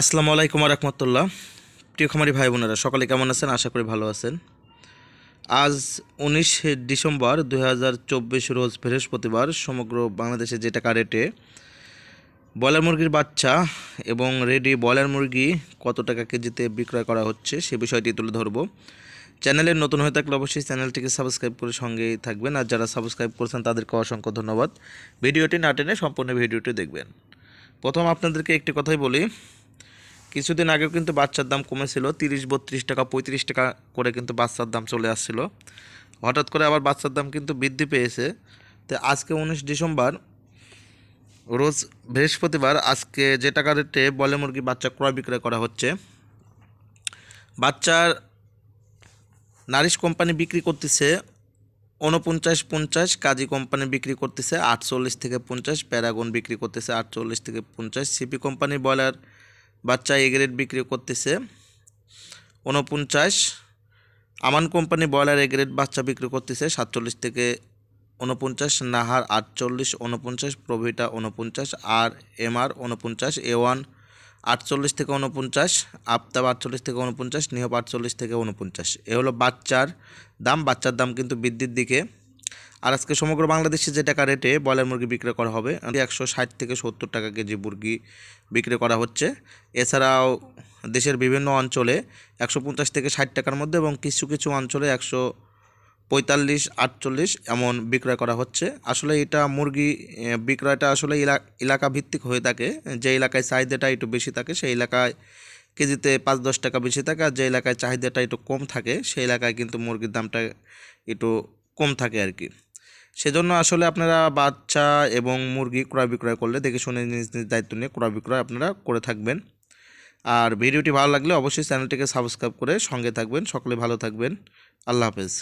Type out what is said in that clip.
আসসালামু আলাইকুম রহমতুল্লাহ। প্রিয় খামারি ভাই বোনেরা, সকলে কেমন আছেন? আশা করি ভালো আছেন। আজ উনিশ ডিসেম্বর দু হাজার চব্বিশ রোজ বৃহস্পতিবার সমগ্র বাংলাদেশে যে টাকা রেটে ব্রয়লার মুরগির বাচ্চা এবং রেডি ব্রয়লার মুরগি কত টাকা কেজিতে বিক্রয় করা হচ্ছে সে বিষয়টি তুলে ধরবো। চ্যানেলে নতুন হয়ে থাকলে অবশ্যই চ্যানেলটিকে সাবস্ক্রাইব করে সঙ্গেই থাকবেন আর যারা সাবস্ক্রাইব করেছেন তাদেরকে অসংখ্য ধন্যবাদ। ভিডিওটি না টেনে সম্পূর্ণ ভিডিওটি দেখবেন। প্রথম আপনাদেরকে একটি কথাই বলি কিছুদিন আগেও কিন্তু বাচ্চার দাম কমেছিল, তিরিশ, বত্রিশ টাকা, পঁয়ত্রিশ টাকা করে কিন্তু বাচ্চার দাম চলে আসছিল। হঠাৎ করে আবার বাচ্চার দাম কিন্তু বৃদ্ধি পেয়েছে। তো আজকে উনিশ ডিসেম্বর, রোজ বৃহস্পতিবার আজকে যে টাকা রেটে বলে মুরগি বাচ্চা ক্রয় বিক্রয় করা হচ্ছে, বাচ্চার নারিশ কোম্পানি বিক্রি করতেছে উনপঞ্চাশ পঞ্চাশ, কাজী কোম্পানি বিক্রি করতেছে আটচল্লিশ থেকে পঞ্চাশ, প্যারাগন বিক্রি করতেছে আটচল্লিশ থেকে পঞ্চাশ, সিপি কোম্পানি ব্রয়লার বাচ্চা এ গ্রেড বিক্রি করতেছে। উনপঞ্চাশ। Aman company broiler A grade বাচ্চা বিক্রি করতেছে সাতচল্লিশ থেকে উনপঞ্চাশ, নাহার আটচল্লিশ, উনপঞ্চাশ, প্রভিটা উনপঞ্চাশ, আর এমআর উনপঞ্চাশ, এ ওয়ান আটচল্লিশ থেকে উনপঞ্চাশ, আফতাব আটচল্লিশ থেকে উনপঞ্চাশ, নিহব আটচল্লিশ থেকে উনপঞ্চাশ। এ হলো বাচ্চার দাম। বাচ্চার দাম কিন্তু বৃদ্ধির দিকে আর আজকে সমগ্র বাংলাদেশে যে টাকা রেটে ব্রয়লার মুরগি বিক্রি করা হবে একশো ষাট থেকে সত্তর টাকা কেজি মুরগি বিক্রি করা হচ্ছে। এছাড়াও দেশের বিভিন্ন অঞ্চলে একশো পঞ্চাশ থেকে ষাট টাকার মধ্যে এবং কিছু কিছু অঞ্চলে একশো পঁয়তাল্লিশ, আটচল্লিশ এমন বিক্রয় করা হচ্ছে। আসলে এটা মুরগি বিক্রয়টা আসলে এলা- এলাকা ভিত্তিক হয়ে থাকে। যে এলাকায় চাহিদাটা একটু বেশি থাকে, সেই এলাকায় কেজিতে পাঁচ দশ টাকা বেশি থাকে। আর যে এলাকায় চাহিদাটা একটু কম থাকে, সেই এলাকায় কিন্তু মুরগির দামটা একটু কম থাকে আর কি। সেজন্য আসলে আপনারা বাচ্চা এবং মুরগি ক্রয় বিক্রয় করলে দেখে শুনে নিজ নিজ দায়িত্ব নিয়ে ক্রয় বিক্রয় আপনারা করে থাকবেন। আর ভিডিওটি ভালো লাগলে অবশ্যই চ্যানেলটিকে সাবস্ক্রাইব করে সঙ্গে থাকবেন। সকলে ভালো থাকবেন। আল্লাহ হাফেজ।